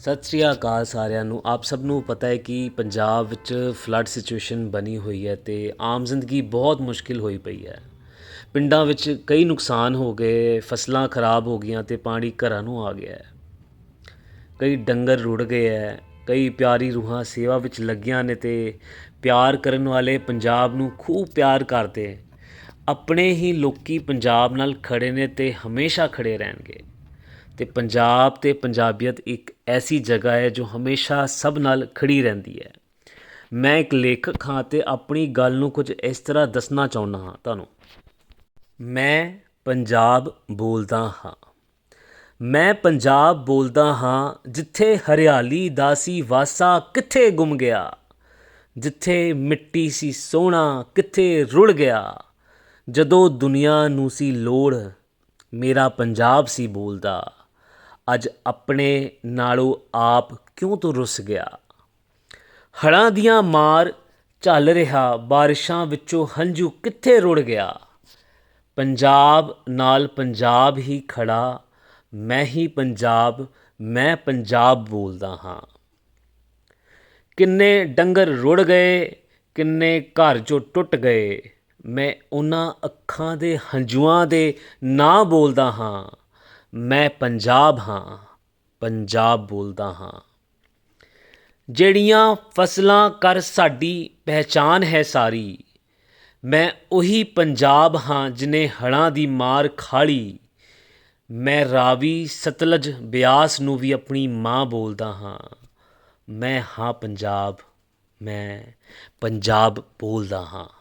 ਸਤਿ ਸ੍ਰੀ ਅਕਾਲ ਸਾਰਿਆਂ ਨੂੰ। ਆਪ ਸਭ ਨੂੰ ਪਤਾ ਹੈ ਕਿ ਪੰਜਾਬ ਵਿੱਚ ਫਲੱਡ ਸਿਚੁਏਸ਼ਨ ਬਣੀ ਹੋਈ ਹੈ ਤੇ ਆਮ ਜ਼ਿੰਦਗੀ ਬਹੁਤ ਮੁਸ਼ਕਿਲ ਹੋਈ ਪਈ ਹੈ। ਪਿੰਡਾਂ ਵਿੱਚ ਕਈ ਨੁਕਸਾਨ ਹੋ ਗਏ, ਫਸਲਾਂ ਖਰਾਬ ਹੋ ਗਈਆਂ ਤੇ ਪਾਣੀ ਘਰਾਂ ਨੂੰ ਆ ਗਿਆ ਹੈ। ਕਈ ਡੰਗਰ ਰੁੜ ਗਏ ਹੈ, ਕਈ ਪਿਆਰੀ ਰੂਹਾਂ ਸੇਵਾ ਵਿੱਚ ਲੱਗੀਆਂ ਨੇ ਤੇ ਪਿਆਰ ਕਰਨ ਵਾਲੇ ਪੰਜਾਬ ਨੂੰ ਖੂਬ ਪਿਆਰ ਕਰਦੇ। ਆਪਣੇ ਹੀ ਲੋਕੀ ਪੰਜਾਬ ਨਾਲ ਖੜੇ ਨੇ ਤੇ ਹਮੇਸ਼ਾ ਖੜੇ ਰਹਿਣਗੇ। ਅਤੇ ਪੰਜਾਬ ਅਤੇ ਪੰਜਾਬੀਅਤ ਇੱਕ ਐਸੀ ਜਗ੍ਹਾ ਹੈ ਜੋ ਹਮੇਸ਼ਾ ਸਭ ਨਾਲ ਖੜੀ ਰਹਿੰਦੀ ਹੈ। ਮੈਂ ਇੱਕ ਲੇਖਕ ਹਾਂ ਅਤੇ ਆਪਣੀ ਗੱਲ ਨੂੰ ਕੁਝ ਇਸ ਤਰ੍ਹਾਂ ਦੱਸਣਾ ਚਾਹੁੰਦਾ ਹਾਂ ਤੁਹਾਨੂੰ। ਮੈਂ ਪੰਜਾਬ ਬੋਲਦਾ ਹਾਂ। ਮੈਂ ਪੰਜਾਬ ਬੋਲਦਾ ਹਾਂ, ਜਿੱਥੇ ਹਰਿਆਲੀ ਦਾ ਸੀ ਵਾਸਾ ਕਿੱਥੇ ਗੁੰਮ ਗਿਆ? ਜਿੱਥੇ ਮਿੱਟੀ ਸੀ ਸੋਹਣਾ ਕਿੱਥੇ ਰੁੜ ਗਿਆ? ਜਦੋਂ ਦੁਨੀਆ ਨੂੰ ਸੀ ਲੋੜ, ਮੇਰਾ ਪੰਜਾਬ ਸੀ ਬੋਲਦਾ। ਅੱਜ ਆਪਣੇ ਨਾਲੋਂ ਆਪ ਕਿਉਂ ਤੂੰ ਰੁੱਸ ਗਿਆ? ਹੜਾਂ ਦੀਆਂ ਮਾਰ ਝੱਲ ਰਿਹਾ, ਬਾਰਿਸ਼ਾਂ ਵਿੱਚੋਂ ਹੰਝੂ ਕਿੱਥੇ ਰੁੜ ਗਿਆ? ਪੰਜਾਬ ਨਾਲ ਪੰਜਾਬ ਹੀ ਖੜਾ ਮੈਂ ਹੀ ਪੰਜਾਬ, ਮੈਂ ਪੰਜਾਬ ਬੋਲਦਾ ਹਾਂ। ਕਿੰਨੇ ਡੰਗਰ ਰੁੜ ਗਏ, ਕਿੰਨੇ ਘਰ ਜੋ ਟੁੱਟ ਗਏ, ਮੈਂ ਉਹਨਾਂ ਅੱਖਾਂ ਦੇ ਹੰਝੂਆਂ ਦੇ ਨਾਂ ਬੋਲਦਾ ਹਾਂ। ਮੈਂ ਪੰਜਾਬ ਹਾਂ, ਪੰਜਾਬ ਬੋਲਦਾ ਹਾਂ। ਜਿਹੜੀਆਂ ਫਸਲਾਂ ਕਰ ਸਾਡੀ ਪਹਿਚਾਨ ਹੈ ਸਾਰੀ, ਮੈਂ ਉਹੀ ਪੰਜਾਬ ਹਾਂ ਜਿਨੇ ਹੜਾਂ ਦੀ ਮਾਰ ਖਾਲੀ ਮੈਂ ਰਾਵੀ ਸਤਲਜ ਬਿਆਸ ਨੂੰ ਵੀ ਆਪਣੀ ਮਾਂ ਬੋਲਦਾ ਹਾਂ। ਮੈਂ ਹਾਂ ਪੰਜਾਬ, ਮੈਂ ਪੰਜਾਬ ਬੋਲਦਾ ਹਾਂ।